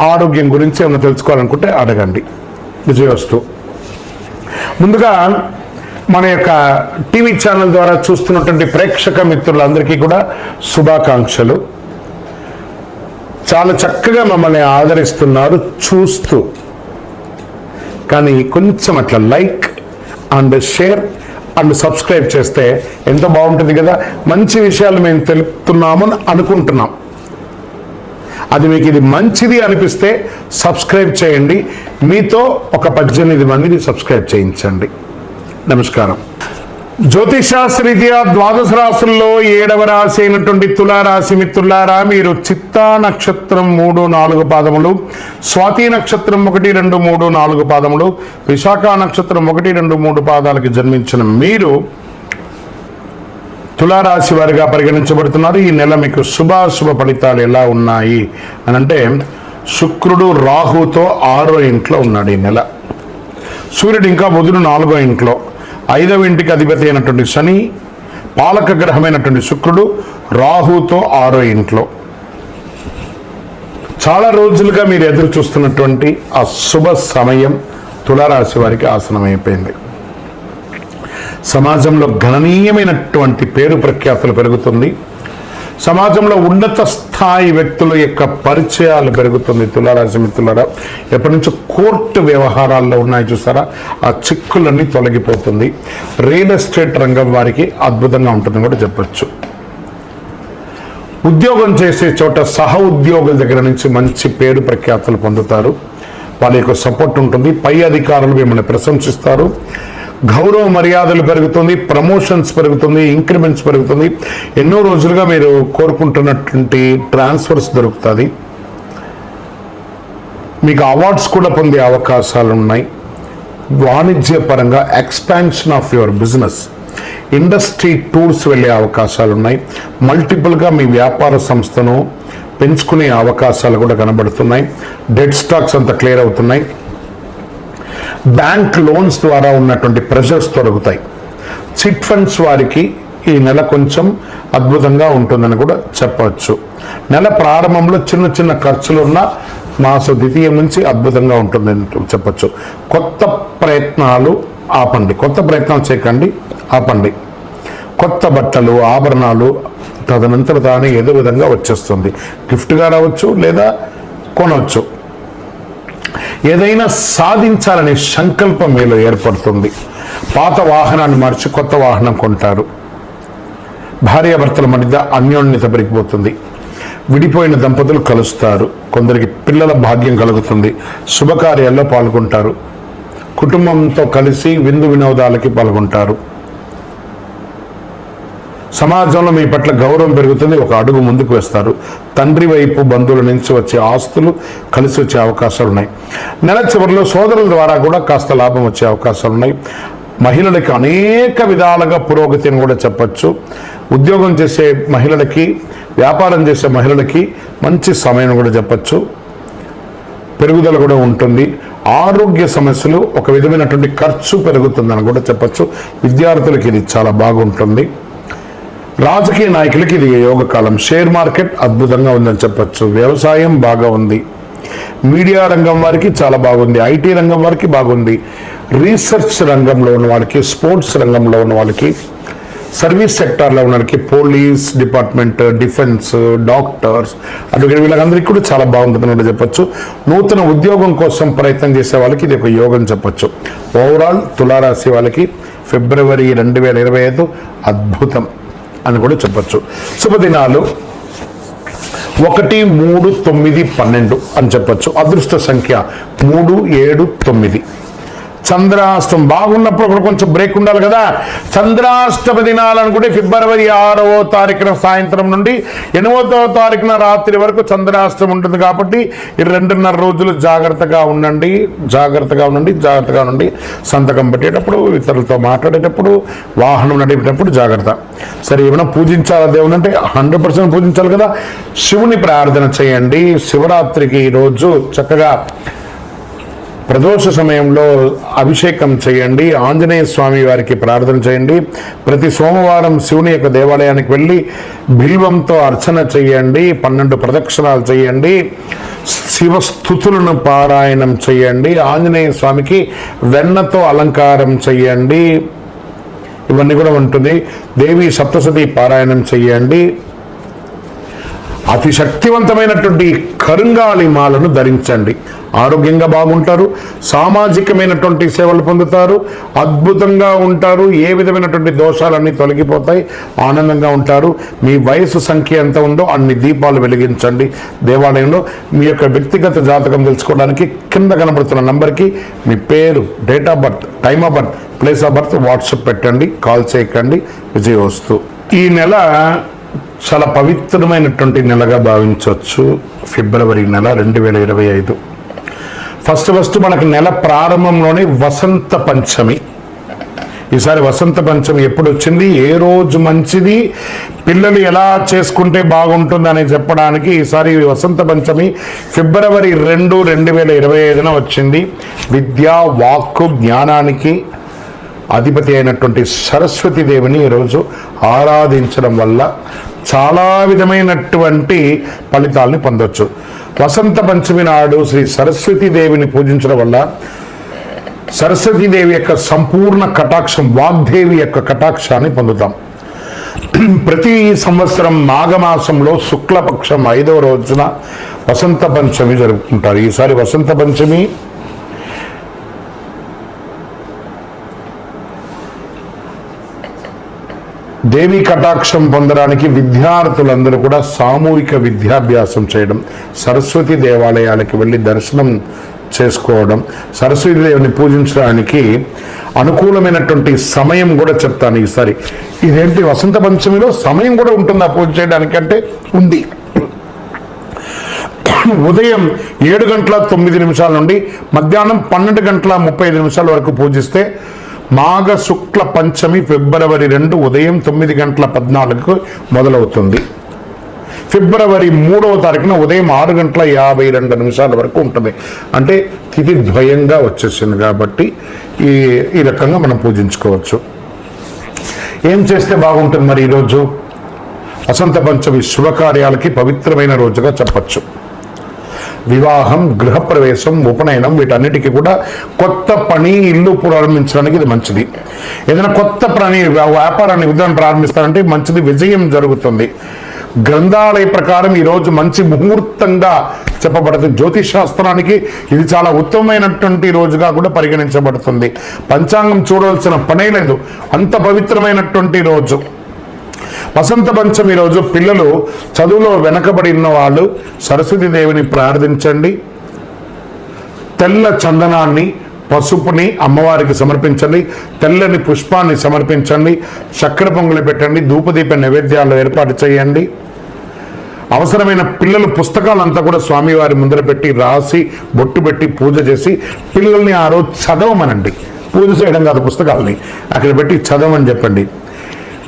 ఆరోగ్యం గురించి ఏమైనా తెలుసుకోవాలనుకుంటే అడగండి. విజయవస్తు. ముందుగా మన యొక్క టీవీ ఛానల్ ద్వారా చూస్తున్నటువంటి ప్రేక్షక మిత్రులందరికీ కూడా శుభాకాంక్షలు. చాలా చక్కగా మమ్మల్ని ఆదరిస్తున్నారు చూస్తూ. కానీ కొంచెం అట్లా like and share and subscribe చేస్తే ఎంత బాగుంటుంది కదా? మంచి విషయాలు మేము తెలుపుతున్నామని అనుకుంటున్నాం. అది మీకు ఇది మంచిది అనిపిస్తే సబ్స్క్రైబ్ చేయండి. మీతో ఒక పద్దెనిమిది మందిని సబ్స్క్రైబ్ చేయించండి. నమస్కారం. జ్యోతిషాస్త్రీత్యా ద్వాదశ రాశుల్లో ఏడవ రాశి అయినటువంటి తులారాశి మిత్రులారా మీరు చిత్తా నక్షత్రం మూడు నాలుగు పాదములు స్వాతి నక్షత్రం ఒకటి రెండు మూడు నాలుగు పాదములు విశాఖ నక్షత్రం ఒకటి రెండు మూడు పాదాలకి జన్మించిన మీరు తులారాశి వారిగా పరిగణించబడుతున్నారు. ఈ నెల మీకు శుభాశుభ ఫలితాలు ఎలా ఉన్నాయి అని అంటే శుక్రుడు రాహుతో ఆరో ఇంట్లో ఉన్నాడు ఈ నెల. సూర్యుడు ఇంకా బుధుడు నాలుగో ఇంట్లో. ఐదవ ఇంటికి అధిపతి అయినటువంటి శని పాలక గ్రహమైనటువంటి శుక్రుడు రాహుతో ఆరో ఇంట్లో. చాలా రోజులుగా మీరు ఎదురు చూస్తున్నటువంటి ఆ శుభ సమయం తులారాశి వారికి ఆసనమైపోయింది సమాజంలో గణనీయమైనటువంటి పేరు ప్రఖ్యాతులు పెరుగుతుంది. సమాజంలో ఉన్నత స్థాయి వ్యక్తుల యొక్క పరిచయాలు పెరుగుతుంది. తులారాశి మిత్రులారా ఎప్పటి నుంచో కోర్టు వ్యవహారాల్లో ఉన్నాయి చూసారా? ఆ చిక్కులన్నీ తొలగిపోతుంది. రియల్ ఎస్టేట్ రంగం వారికి అద్భుతంగా ఉంటుందని కూడా చెప్పచ్చు. ఉద్యోగం చేసే చోట సహ ఉద్యోగుల దగ్గర నుంచి మంచి పేరు ప్రఖ్యాతులు పొందుతారు. వాళ్ళ యొక్క సపోర్ట్ ఉంటుంది. పై అధికారులు మిమ్మల్ని ప్రశంసిస్తారు. గౌరవ మర్యాదలు పెరుగుతుంది ప్రమోషన్స్ పెరుగుతుంది ఇంక్రిమెంట్స్ పెరుగుతుంది. ఎన్నో రోజులుగా మీరు కోరుకుంటున్నటువంటి ట్రాన్స్ఫర్స్ దొరుకుతుంది. మీకు అవార్డ్స్ కూడా పొందే అవకాశాలు ఉన్నాయి వాణిజ్యపరంగా expansion of your business. Industry tours వెళ్ళే అవకాశాలు ఉన్నాయి మల్టిపుల్గా మీ వ్యాపార సంస్థను పెంచుకునే అవకాశాలు కూడా కనబడుతున్నాయి. డెడ్ స్టాక్స్ అంతా క్లియర్ అవుతున్నాయి. బ్యాంక్ లోన్స్ ద్వారా ఉన్నటువంటి ప్రెషర్స్ తొలగుతాయి చిట్ ఫండ్స్ వారికి ఈ నెల కొంచెం అద్భుతంగా ఉంటుందని కూడా చెప్పవచ్చు. నెల ప్రారంభంలో చిన్న చిన్న ఖర్చులు ఉన్న మాస ద్వితీయం నుంచి అద్భుతంగా ఉంటుందని చెప్పచ్చు. కొత్త ప్రయత్నాలు ఆపండి. కొత్త ప్రయత్నాలు చేయకండి ఆపండి. కొత్త బట్టలు ఆభరణాలు తదనంతర తానే ఏదో విధంగా వచ్చేస్తుంది. గిఫ్ట్గా రావచ్చు లేదా కొనవచ్చు. ఏదైనా సాధించాలనే సంకల్పం మీలో ఏర్పడుతుంది. పాత వాహనాన్ని మార్చి కొత్త వాహనం కొంటారు. భార్యాభర్తల మధ్య అన్యోన్యత పెరిగిపోతుంది. విడిపోయిన దంపతులు కలుస్తారు. కొందరికి పిల్లల భాగ్యం కలుగుతుంది. శుభకార్యాల్లో పాల్గొంటారు. కుటుంబంతో కలిసి విందు వినోదాలకి పాల్గొంటారు. సమాజంలో మీ పట్ల గౌరవం పెరుగుతుంది. ఒక అడుగు ముందుకు వేస్తారు. తండ్రి వైపు బంధువుల నుంచి వచ్చే ఆస్తులు కలిసి వచ్చే అవకాశాలు ఉన్నాయి. నెల చివరిలో సోదరుల ద్వారా కూడా కాస్త లాభం వచ్చే అవకాశాలు ఉన్నాయి. మహిళలకి అనేక విధాలుగా పురోగతిని కూడా చెప్పచ్చు. ఉద్యోగం చేసే మహిళలకి వ్యాపారం చేసే మహిళలకి మంచి సమయం కూడా చెప్పచ్చు. పెరుగుదల కూడా ఉంటుంది. ఆరోగ్య సమస్యలు ఒక విధమైనటువంటి ఖర్చు పెరుగుతుందని కూడా చెప్పచ్చు. విద్యార్థులకి ఇది చాలా బాగుంటుంది. రాజకీయ నాయకులకి ఇది యోగ కాలం? షేర్ మార్కెట్ అద్భుతంగా ఉందని చెప్పచ్చు. వ్యవసాయం బాగా ఉంది. మీడియా రంగం వారికి చాలా బాగుంది. ఐటీ రంగం వారికి బాగుంది. రీసెర్చ్ రంగంలో ఉన్న వాళ్ళకి స్పోర్ట్స్ రంగంలో ఉన్న వాళ్ళకి సర్వీస్ సెక్టార్లో ఉన్న వాళ్ళకి పోలీస్ డిపార్ట్మెంట్ డిఫెన్స్ డాక్టర్స్ అటువంటి వీళ్ళందరికీ కూడా చాలా బాగుంటుందని కూడా చెప్పొచ్చు. నూతన ఉద్యోగం కోసం ప్రయత్నం చేసే వాళ్ళకి ఇది ఒక యోగం చెప్పొచ్చు. ఓవరాల్ తులారాశి వాళ్ళకి ఫిబ్రవరి రెండు వేల ఇరవై ఐదు అద్భుతం. అని కూడా చెప్పచ్చు. శుభదినాలు. ఒకటి మూడు తొమ్మిది పన్నెండు అని చెప్పొచ్చు. అదృష్ట సంఖ్య మూడు ఏడు తొమ్మిది. చంద్రాష్టం బాగున్నప్పుడు కూడా కొంచెం బ్రేక్ ఉండాలి కదా. చంద్రాష్టమ దినాలనుకుంటే ఫిబ్రవరి ఆరవ తారీఖున సాయంత్రం నుండి ఎనిమిదవ తారీఖున రాత్రి వరకు చంద్రాష్టం ఉంటుంది కాబట్టి ఈ రెండున్నర రోజులు జాగ్రత్తగా ఉండండి జాగ్రత్తగా ఉండండి జాగ్రత్తగా ఉండండి. సంతకం పెట్టేటప్పుడు ఇతరులతో మాట్లాడేటప్పుడు వాహనం నడిపేటప్పుడు జాగ్రత్త. సరే ఏమైనా పూజించాలా దేవుని అంటే హండ్రెడ్ పర్సెంట్ పూజించాలి కదా. శివుని ప్రార్థన చేయండి. శివరాత్రికి ఈరోజు చక్కగా ప్రదోష సమయంలో అభిషేకం చేయండి. ఆంజనేయ స్వామి వారికి ప్రార్థన చేయండి. ప్రతి సోమవారం శివుని యొక్క దేవాలయానికి వెళ్ళి బిల్వంతో అర్చన చేయండి. పన్నెండు ప్రదక్షిణాలు చేయండి. శివస్థుతులను పారాయణం చేయండి. ఆంజనేయ స్వామికి వెన్నతో అలంకారం చేయండి. ఇవన్నీ కూడా ఉంటుంది. దేవి సప్తసతి పారాయణం చేయండి. అతి శక్తివంతమైనటువంటి కరుంగాలి మాలను ధరించండి. ఆరోగ్యంగా బాగుంటారు. సామాజికమైనటువంటి సేవలు పొందుతారు. అద్భుతంగా ఉంటారు. ఏ విధమైనటువంటి దోషాలన్నీ తొలగిపోతాయి. ఆనందంగా ఉంటారు. మీ వయసు సంఖ్య ఎంత ఉందో అన్ని దీపాలు వెలిగించండి. దేవాలయంలో మీ యొక్క వ్యక్తిగత జాతకం తెలుసుకోవడానికి కింద కనబడుతున్న నంబర్కి మీ పేరు date of birth time of birth place of birth WhatsApp పెట్టండి. కాల్ చేయకండి. విజయవస్తు. ఈ నెల చాలా పవిత్రమైనటువంటి నెలగా భావించవచ్చు. ఫిబ్రవరి నెల రెండు వేల ఇరవై ఐదు. ఫస్ట్ ఫస్ట్ మనకు నెల ప్రారంభంలోనే వసంత పంచమి. ఈసారి వసంత పంచమి ఎప్పుడు వచ్చింది ఏ రోజు మంచిది? పిల్లలు ఎలా చేసుకుంటే బాగుంటుంది అని చెప్పడానికి ఈసారి వసంత పంచమి ఫిబ్రవరి రెండు రెండు వేల ఇరవై ఐదున వచ్చింది. విద్య వాక్కు జ్ఞానానికి అధిపతి అయినటువంటి సరస్వతి దేవిని ఈరోజు ఆరాధించడం వల్ల చాలా విధమైనటువంటి ఫలితాలని పొందొచ్చు. వసంత పంచమి నాడు శ్రీ సరస్వతి దేవిని పూజించడం వల్ల సరస్వతీదేవి యొక్క సంపూర్ణ కటాక్షం వాగ్దేవి యొక్క కటాక్షాన్ని పొందుతాం. ప్రతి సంవత్సరం మాఘమాసంలో శుక్లపక్షం ఐదవ రోజున వసంత పంచమి జరుపుకుంటారు. ఈసారి వసంత పంచమి దేవి కటాక్షం పొందడానికి విద్యార్థులందరూ కూడా సామూహిక విద్యాభ్యాసం చేయడం సరస్వతి దేవాలయాలకి వెళ్ళి దర్శనం చేసుకోవడం సరస్వతి దేవుని పూజించడానికి అనుకూలమైనటువంటి సమయం కూడా చెప్తాను ఈసారి. ఇదేంటి? వసంత పంచమిలో సమయం కూడా ఉంటుందా పూజ చేయడానికి? అంటే ఉంది. ఉదయం ఏడు గంటల తొమ్మిది నిమిషాల నుండి మధ్యాహ్నం పన్నెండు గంటల ముప్పై నిమిషాల వరకు పూజిస్తే మాఘ శుక్ల పంచమి ఫిబ్రవరి రెండు ఉదయం తొమ్మిది గంటల పద్నాలుగుకు మొదలవుతుంది. ఫిబ్రవరి మూడవ తారీఖున ఉదయం ఆరు గంటల యాభై రెండు నిమిషాల వరకు ఉంటుంది. అంటే తిథి ద్వయంగా వచ్చేసింది కాబట్టి ఈ ఈ రకంగా మనం పూజించుకోవచ్చు. ఏం చేస్తే బాగుంటుంది మరి ఈరోజు? వసంత పంచమి శుభకార్యాలకి పవిత్రమైన రోజుగా చెప్పచ్చు. వివాహం గృహప్రవేశం ఉపనయనం వీటన్నిటికీ కూడా కొత్త పని ఇల్లు ప్రారంభించడానికి ఇది మంచిది. ఏదైనా కొత్త పని వ్యాపారాన్ని విధానం ప్రారంభిస్తారంటే మంచిది విజయం జరుగుతుంది. గ్రంథాలయ ప్రకారం ఈరోజు మంచి ముహూర్తంగా చెప్పబడుతుంది. జ్యోతిష్ శాస్త్రానికి ఇది చాలా ఉత్తమమైనటువంటి రోజుగా కూడా పరిగణించబడుతుంది. పంచాంగం చూడవలసిన పనే లేదు. అంత పవిత్రమైనటువంటి రోజు. వసంత పంచమి రోజు పిల్లలు చదువులో వెనకబడి ఉన్న వాళ్ళు సరస్వతి దేవిని ప్రార్థించండి. తెల్ల చందనాన్ని పసుపుని అమ్మవారికి సమర్పించండి. తెల్లని పుష్పాన్ని సమర్పించండి. చక్కెర పొంగులు పెట్టండి. ధూపదీప నైవేద్యాలు ఏర్పాటు చేయండి. అవసరమైన పిల్లల పుస్తకాలంతా కూడా స్వామివారి ముందర పెట్టి రాసి బొట్టు పెట్టి పూజ చేసి పిల్లల్ని ఆ రోజు చదవమనండి. పూజ చేయడం కాదు పుస్తకాలని. అక్కడ పెట్టి చదవమని చెప్పండి.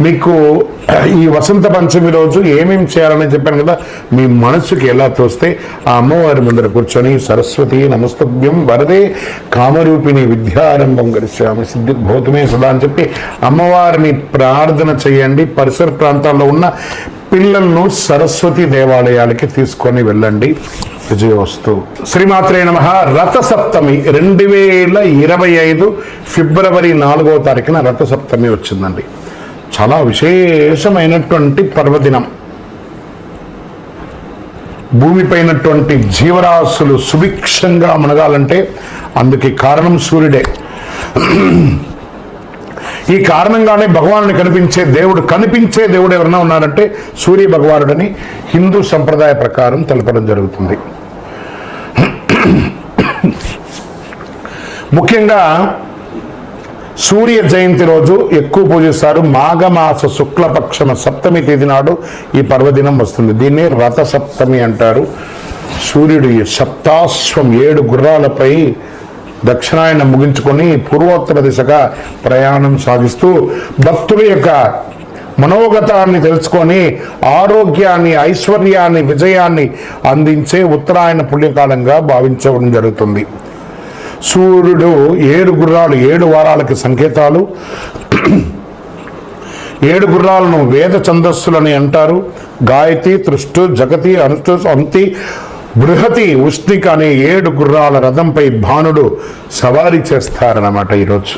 మీకు ఈ వసంత పంచమి రోజు ఏమేమి చేయాలని చెప్పాను కదా మీ మనసుకి ఎలా తోస్తే ఆ అమ్మవారి ముందర కూర్చొని సరస్వతి నమస్తభ్యం వరదే కామరూపిణి విద్యారంభం గడిచాము సిద్ధి సదా అని చెప్పి అమ్మవారిని ప్రార్థన చేయండి. పరిసర ప్రాంతాల్లో ఉన్న పిల్లలను సరస్వతి దేవాలయాలకి తీసుకొని వెళ్ళండి. విజయవస్తు శ్రీమాత్రే నమ. రథసప్తమి రెండు వేల ఇరవై ఐదు ఫిబ్రవరి నాలుగో తారీఖున రథసప్తమి వచ్చిందండి. చాలా విశేషమైనటువంటి పర్వదినం. భూమిపైనటువంటి జీవరాశులు సుభిక్షంగా మునగాలంటే అందుకే కారణం సూర్యుడే. ఈ కారణంగానే భగవానుని కనిపించే దేవుడు కనిపించే దేవుడు ఎవరైనా ఉన్నారంటే సూర్య భగవానుడని హిందూ సంప్రదాయ ప్రకారం తెలపడం జరుగుతుంది. ముఖ్యంగా సూర్య జయంతి రోజు ఎక్కువ పూజిస్తారు. మాఘమాస శుక్లపక్షమ సప్తమి తేదీ నాడు ఈ పర్వదినం వస్తుంది. దీన్ని రథ సప్తమి అంటారు. సూర్యుడు సప్తాశ్వం ఏడు గుర్రాలపై దక్షిణాయన ముగించుకొని పూర్వోత్తర దిశగా ప్రయాణం సాగిస్తూ భక్తుల యొక్క మనోగతాన్ని తెలుసుకొని ఆరోగ్యాన్ని ఐశ్వర్యాన్ని విజయాన్ని అందించే ఉత్తరాయణ పుణ్యకాలంగా భావించడం జరుగుతుంది. సూర్యుడు ఏడు గుర్రాలు ఏడు వారాలకి సంకేతాలు. ఏడు గుర్రాలను వేద ఛందస్సులని అంటారు. గాయతి తృష్టు జగతి అనుష్టు అంతి బృహతి ఉష్ణిక అనే ఏడు గుర్రాల రథంపై భానుడు సవారీ చేస్తారన్నమాట ఈరోజు.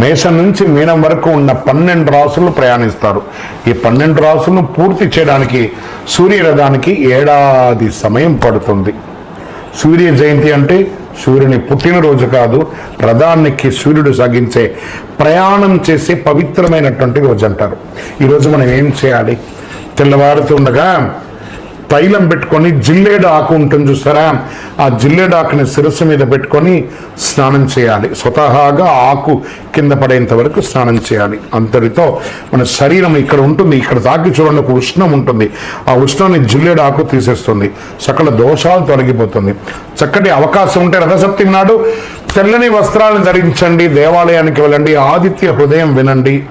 మేషం నుంచి మీనం వరకు ఉన్న పన్నెండు రాసులు ప్రయాణిస్తారు. ఈ పన్నెండు రాసులను పూర్తి చేయడానికి సూర్యరథానికి ఏడాది సమయం పడుతుంది. సూర్య జయంతి అంటే సూర్యుని పుట్టినరోజు కాదు ప్రధానికి సూర్యుడు సాగించే ప్రయాణం చేసే పవిత్రమైనటువంటి రోజు అంటారు ఈరోజు మనం ఏం చేయాలి? తెల్లవారుతుండగా తైలం పెట్టుకొని జిల్లేడు ఆకు ఉంటుంది చూస్తారా ఆ జిల్లేడు ఆకుని శిరస్సు మీద పెట్టుకొని స్నానం చేయాలి. స్వతహాగా ఆకు కింద పడేంత వరకు స్నానం చేయాలి. అంతటితో మన శరీరం ఇక్కడ ఉంటుంది. ఇక్కడ తాకి చూడండి ఒక ఉష్ణం ఉంటుంది. ఆ ఉష్ణాన్ని జిల్లేడు ఆకు తీసేస్తుంది. సకల దోషాలు తొలగిపోతుంది. చక్కటి అవకాశం ఉంటే రథసప్తమి నాడు తెల్లని వస్త్రాలను ధరించండి. దేవాలయానికి వెళ్ళండి. ఆదిత్య హృదయం వినండి.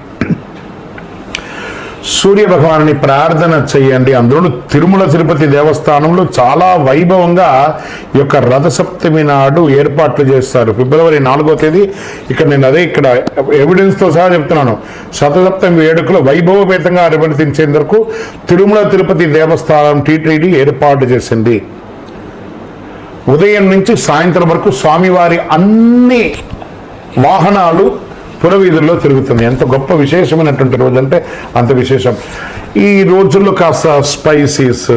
సూర్య భగవాన్ని ప్రార్థన చేయండి. అందులో తిరుమల తిరుపతి దేవస్థానంలో చాలా వైభవంగా ఈ యొక్క రథసప్తమి నాడు ఏర్పాట్లు చేస్తారు. ఫిబ్రవరి నాలుగో తేదీ ఇక్కడ నేను అదే ఇక్కడ ఎవిడెన్స్తో సహా చెప్తున్నాను. శతసప్తమి వేడుకలు వైభవపేతంగా అనుమతించేందుకు తిరుమల తిరుపతి దేవస్థానం టీటీడీ ఏర్పాటు చేసింది. ఉదయం నుంచి సాయంత్రం వరకు స్వామివారి అన్ని వాహనాలు పురవీధుల్లో తిరుగుతుంది. ఎంత గొప్ప విశేషమైనటువంటి రోజు అంటే అంత విశేషం. ఈ రోజుల్లో కాస్త స్పైసీస్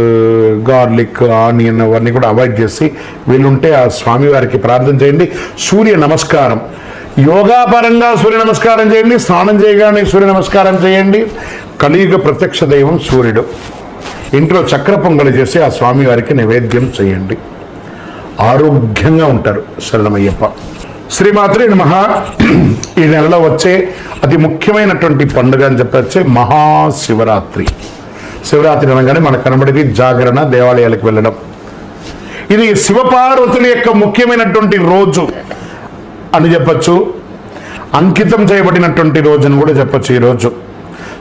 గార్లిక్ ఆనియన్ అవన్నీ కూడా అవాయిడ్ చేసి వీళ్ళుంటే ఆ స్వామివారికి ప్రార్థన చేయండి. సూర్య నమస్కారం. యోగాపరంగా సూర్య నమస్కారం చేయండి. స్నానం చేయగానే సూర్య నమస్కారం చేయండి. కలియుగ ప్రత్యక్ష దైవం సూర్యుడు. ఇంట్లో చక్ర పొంగలి చేసి ఆ స్వామివారికి నైవేద్యం చేయండి. ఆరోగ్యంగా ఉంటారు శరణమయ్యప్ప. శ్రీమాత్రి నమ. ఈ నెలలో వచ్చే అతి ముఖ్యమైనటువంటి పండుగ అని చెప్పొచ్చే మహాశివరాత్రి. శివరాత్రి అనగానే మనకు కనబడేది జాగరణ దేవాలయాలకు వెళ్ళడం. ఇది శివపార్వతుల యొక్క ముఖ్యమైనటువంటి రోజు అని చెప్పచ్చు. అంకితం చేయబడినటువంటి రోజు అని కూడా చెప్పొచ్చు ఈ రోజు.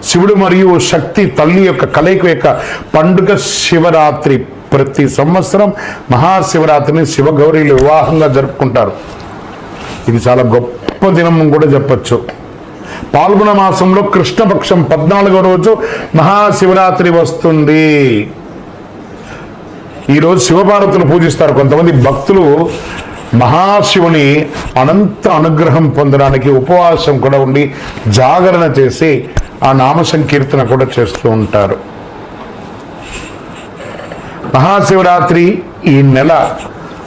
శివుడు మరియు శక్తి తల్లి యొక్క కలయిక యొక్క పండుగ శివరాత్రి. ప్రతి సంవత్సరం మహాశివరాత్రిని శివగౌరీలు వివాహంగా జరుపుకుంటారు. ఇది చాలా గొప్ప దినం కూడా చెప్పొచ్చు. పాల్గొన మాసంలో కృష్ణపక్షం పద్నాలుగో రోజు మహాశివరాత్రి వస్తుంది. ఈరోజు శివపార్వతులు పూజిస్తారు. కొంతమంది భక్తులు మహాశివుని అనంత అనుగ్రహం పొందడానికి ఉపవాసం కూడా ఉండి జాగరణ చేసి ఆ నామ సంకీర్తన కూడా చేస్తూ ఉంటారు. మహాశివరాత్రి ఈ నెల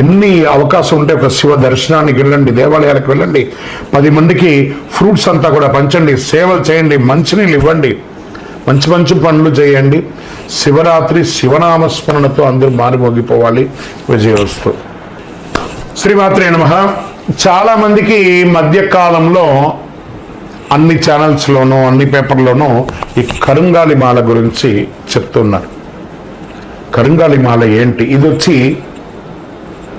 ఎన్ని అవకాశం ఉంటే ఒక శివ దర్శనానికి వెళ్ళండి దేవాలయాలకు వెళ్ళండి పది మందికి ఫ్రూట్స్ అంతా కూడా పంచండి సేవలు చేయండి మంచినీళ్ళు ఇవ్వండి. మంచి మంచి పనులు చేయండి. శివరాత్రి శివనామస్మరణతో అందరూ మారిమోగిపోవాలి. విజయోస్తు శ్రీమాత్రే నమ. చాలామందికి మధ్యకాలంలో అన్ని ఛానల్స్లోనూ అన్ని పేపర్లోనూ ఈ కరుంగాలి మాల గురించి చెప్తున్నారు. కరుంగాలి మాల ఏంటి? ఇది వచ్చి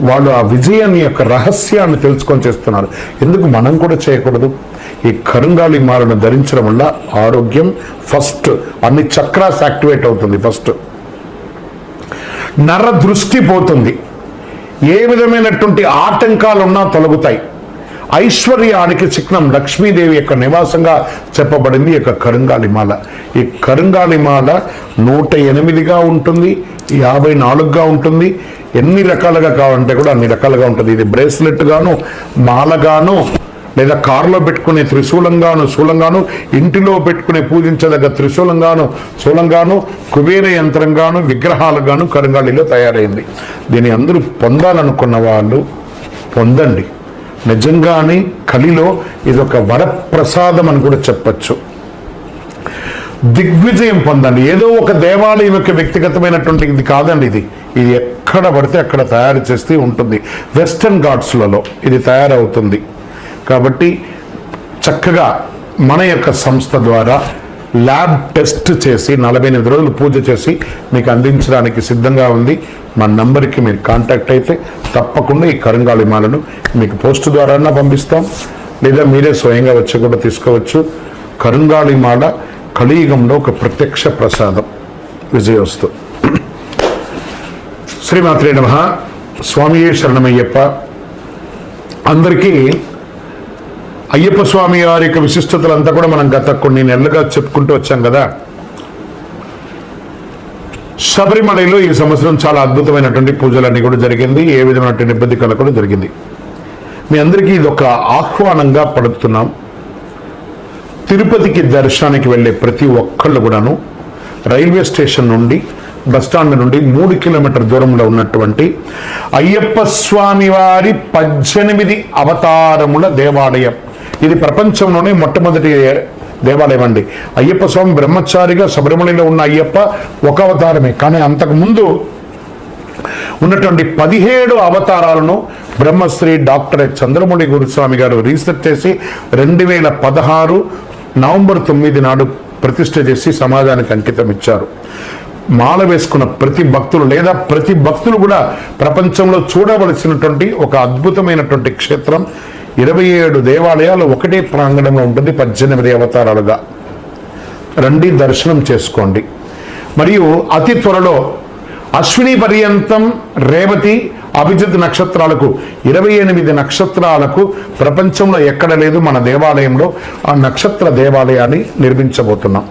వాళ్ళు ఆ విజయాన్ని యొక్క రహస్యాన్ని తెలుసుకొని చేస్తున్నారు. ఎందుకు మనం కూడా చేయకూడదు? ఈ కరుంగాలి మాలను ధరించడం వల్ల ఆరోగ్యం ఫస్ట్ అన్ని చక్రాస్ యాక్టివేట్ అవుతుంది ఫస్ట్. నర దృష్టి పోతుంది. ఏ విధమైనటువంటి ఆటంకాలు ఉన్నా తొలగుతాయి. ఐశ్వర్యానికి చిహ్నం లక్ష్మీదేవి యొక్క నివాసంగా చెప్పబడింది ఈ యొక్క కరుంగాలిమాల ఈ కరుంగాలిమాల నూట ఎనిమిదిగా ఉంటుంది యాభై నాలుగుగా ఉంటుంది. ఎన్ని రకాలుగా కావాలంటే కూడా అన్ని రకాలుగా ఉంటుంది. ఇది బ్రేస్లెట్ గాను మాలగాను లేదా కారులో పెట్టుకునే త్రిశూలంగాను శూలంగాను ఇంటిలో పెట్టుకునే పూజించదగ్గ త్రిశూలంగాను శూలంగాను కుబేర యంత్రంగాను విగ్రహాలుగాను కరుంగాళిలో తయారైంది. దీన్ని అందరూ పొందాలనుకున్న వాళ్ళు పొందండి. నిజంగానే కలిలో ఇది ఒక వరప్రసాదం అని కూడా చెప్పచ్చు. దిగ్విజయం పొందండి. ఏదో ఒక దేవాలయం యొక్క వ్యక్తిగతమైనటువంటి ఇది కాదండి ఇది. ఇది ఎక్కడ పడితే అక్కడ తయారు చేస్తే ఉంటుంది. వెస్టర్న్ ఘాట్స్లలో ఇది తయారవుతుంది. కాబట్టి చక్కగా మన యొక్క సంస్థ ద్వారా ల్యాబ్ టెస్ట్ చేసి నలభై ఎనిమిది రోజులు పూజ చేసి మీకు అందించడానికి సిద్ధంగా ఉంది. మా నంబర్కి మీరు కాంటాక్ట్ అయితే తప్పకుండా ఈ కరంగాళి మాలను మీకు పోస్ట్ ద్వారా పంపిస్తాం. లేదా మీరే స్వయంగా వచ్చి కూడా తీసుకోవచ్చు. కరుంగాళి మాల కలియుగంలో ఒక ప్రత్యక్ష ప్రసాదం. విజయోస్తు. శ్రీమాత్రే నమ. స్వామియే శరణమయ్యప్ప. అందరికీ అయ్యప్ప స్వామి వారి యొక్క విశిష్టతలంతా కూడా మనం గత కొన్ని నెలలుగా చెప్పుకుంటూ వచ్చాం కదా. శబరిమలలో ఈ సంవత్సరం చాలా అద్భుతమైనటువంటి పూజలన్నీ కూడా జరిగింది. ఏ విధమైనటువంటి ఇబ్బంది కలగకుండా జరిగింది. మీ అందరికీ ఇది ఒక ఆహ్వానంగా పడుతున్నాం తిరుపతికి దర్శనానికి వెళ్ళే ప్రతి ఒక్కళ్ళు కూడాను రైల్వే స్టేషన్ నుండి బస్టాండ్ నుండి మూడు కిలోమీటర్ దూరంలో ఉన్నటువంటి అయ్యప్ప స్వామి వారి పద్దెనిమిది అవతారముల దేవాలయం. ఇది ప్రపంచంలోనే మొట్టమొదటి దేవాలయం అండి అయ్యప్ప స్వామి బ్రహ్మచారిగా శబరిమలలో ఉన్న అయ్యప్ప ఒక అవతారమే. కానీ అంతకు ముందు ఉన్నటువంటి పదిహేడు అవతారాలను బ్రహ్మశ్రీ డాక్టర్ చంద్రమౌళి గురుస్వామి గారు రీసెర్చ్ చేసి రెండు వేల పదహారు నవంబర్ తొమ్మిది నాడు ప్రతిష్ట చేసి సమాజానికి అంకితం ఇచ్చారు. మాల వేసుకున్న ప్రతి భక్తులు లేదా ప్రతి భక్తులు కూడా ప్రపంచంలో చూడవలసినటువంటి ఒక అద్భుతమైనటువంటి క్షేత్రం ఇరవై ఏడు దేవాలయాలు ఒకటే ప్రాంగణంలో ఉంటుంది పద్దెనిమిది అవతారాలుగా. రండి దర్శనం చేసుకోండి. మరియు అతి త్వరలో అశ్విని పర్యంతం రేవతి అభిజిత్ నక్షత్రాలకు ఇరవై ఎనిమిది నక్షత్రాలకు ప్రపంచంలో ఎక్కడ లేదు మన దేవాలయంలో ఆ నక్షత్ర దేవాలయాన్ని నిర్మించబోతున్నాం.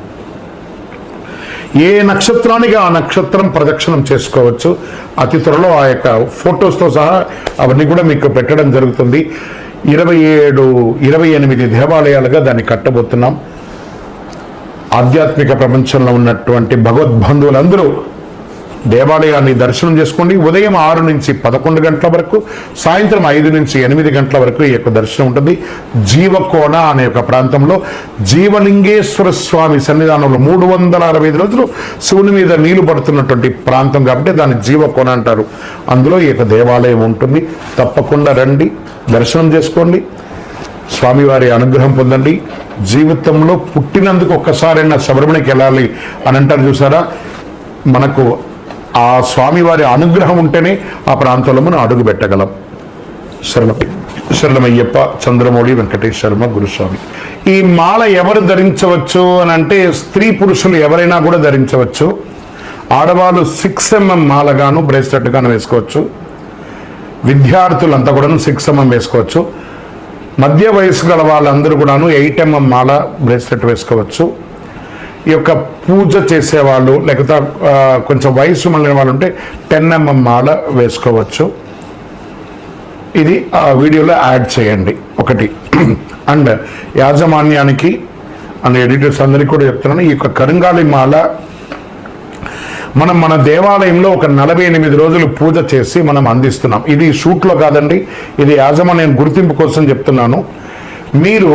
ఏ నక్షత్రానికి ఆ నక్షత్రం ప్రదక్షిణం చేసుకోవచ్చు? అతి త్వరలో ఆ యొక్క ఫొటోస్తో సహా అవన్నీ కూడా మీకు పెట్టడం జరుగుతుంది. ఇరవై ఏడు ఇరవై ఎనిమిది దేవాలయాలుగా దాన్ని కట్టబోతున్నాం. ఆధ్యాత్మిక ప్రపంచంలో ఉన్నటువంటి భగవద్బంధువులందరూ దేవాలయాన్ని దర్శనం చేసుకోండి. ఉదయం ఆరు నుంచి పదకొండు గంటల వరకు సాయంత్రం ఐదు నుంచి ఎనిమిది గంటల వరకు ఈ యొక్క దర్శనం ఉంటుంది. జీవకోణ అనే ఒక ప్రాంతంలో జీవలింగేశ్వర స్వామి సన్నిధానంలో మూడు వందల అరవై ఐదు రోజులు శివుని మీద నీళ్ళు పడుతున్నటువంటి ప్రాంతం కాబట్టి దాన్ని జీవకోణ అంటారు. అందులో ఈ యొక్క దేవాలయం ఉంటుంది. తప్పకుండా రండి దర్శనం చేసుకోండి. స్వామివారి అనుగ్రహం పొందండి. జీవితంలో పుట్టినందుకు ఒక్కసారైనా శబరిమణికి వెళ్ళాలి అని అంటారు చూసారా? మనకు ఆ స్వామివారి అనుగ్రహం ఉంటేనే ఆ ప్రాంతంలో మనం అడుగు పెట్టగలం. శరణం శరణమయ్యప్ప చంద్రమౌళి వెంకటేశ్వరమ గురుస్వామి. ఈ మాల ఎవరు ధరించవచ్చు అని అంటే స్త్రీ పురుషులు ఎవరైనా కూడా ధరించవచ్చు. ఆడవాళ్ళు సిక్స్ ఎంఎం మాలగాను బ్రేస్లెట్ గాను వేసుకోవచ్చు. విద్యార్థులంతా కూడాను సిక్స్ ఎంఎం వేసుకోవచ్చు. మధ్య వయసు గల వాళ్ళందరూ కూడాను ఎయిట్ ఎంఎం మాల బ్రేస్లెట్ వేసుకోవచ్చు. ఈ యొక్క పూజ చేసేవాళ్ళు లేకపోతే కొంచెం వయసు మళ్ళిన వాళ్ళు ఉంటే టెన్ ఎంఎం మాల వేసుకోవచ్చు. ఇది ఆ వీడియోలో యాడ్ చేయండి. ఒకటి. అండ్ యాజమాన్యానికి అండ్ ఎడిటర్స్ అందరికీ కూడా చెప్తున్నాను ఈ యొక్క కరుంగాలి మాల మనం మన దేవాలయంలో ఒక నలభై ఎనిమిది రోజులు పూజ చేసి మనం అందిస్తున్నాం. ఇది షూట్లో కాదండి ఇది యాజమాన్యం గుర్తింపు కోసం చెప్తున్నాను. మీరు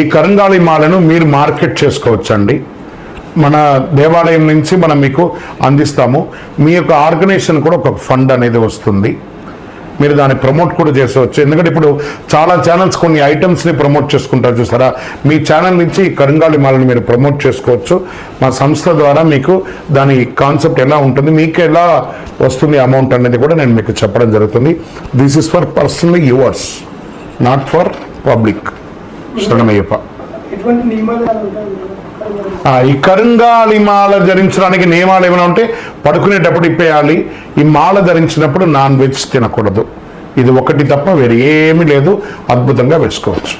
ఈ కరంగాళి మాలను మీరు మార్కెట్ చేసుకోవచ్చండి. మన దేవాలయం నుంచి మనం మీకు అందిస్తాము. మీ యొక్క ఆర్గనైజేషన్ కూడా ఒక ఫండ్ అనేది వస్తుంది. మీరు దాన్ని ప్రమోట్ కూడా చేసుకోవచ్చు ఎందుకంటే ఇప్పుడు చాలా ఛానల్స్ కొన్ని ఐటమ్స్ని ప్రమోట్ చేసుకుంటారు చూసారా? మీ ఛానల్ నుంచి ఈ కరుంగాలి మాలను మీరు ప్రమోట్ చేసుకోవచ్చు. మా సంస్థ ద్వారా మీకు దాని కాన్సెప్ట్ ఎలా ఉంటుంది మీకు ఎలా వస్తుంది అమౌంట్ అనేది కూడా నేను మీకు చెప్పడం జరుగుతుంది. This is for personal yours not for public శరణమయ్యప్ప. ఈ కరుంగాలి మాల ధరించడానికి నియమాలు ఏమైనా ఉంటే పడుకునేటప్పుడు ఇప్పేయాలి. ఈ మాల ధరించినప్పుడు నాన్ వెజ్ తినకూడదు. ఇది ఒకటి తప్ప వేరే ఏమీ లేదు. అద్భుతంగా వేసుకోవచ్చు.